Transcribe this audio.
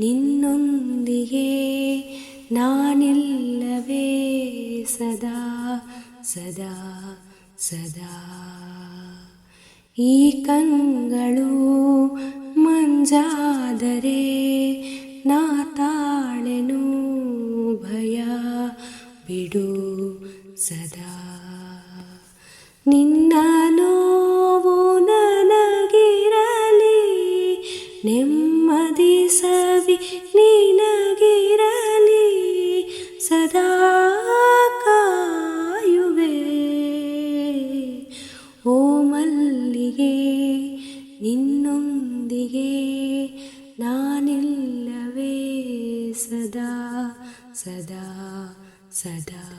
ನಿನ್ನೊಂದಿಗೆ ನಾನಿಲ್ಲವೇ ಸದಾ ಸದಾ ಸದಾ. ಈ ಕಂಗಳು ಮಂಜಾದರೆ ನಾ ತಾಳೆನು ಭಯ, ಬಿಡು ಸದಾ. ನಿನ್ನ ನೋವು ನನಗಿರಲಿ ನಿಮ್ಮ ಸವಿ ನಿನಗಿರಲಿ ಸದಾ ಕಾಯುವೆ. ಓ ಮಲ್ಲಿಗೆ ನಿನ್ನೊಂದಿಗೆ ನಾನಿಲ್ಲವೇ ಸದಾ ಸದಾ ಸದಾ.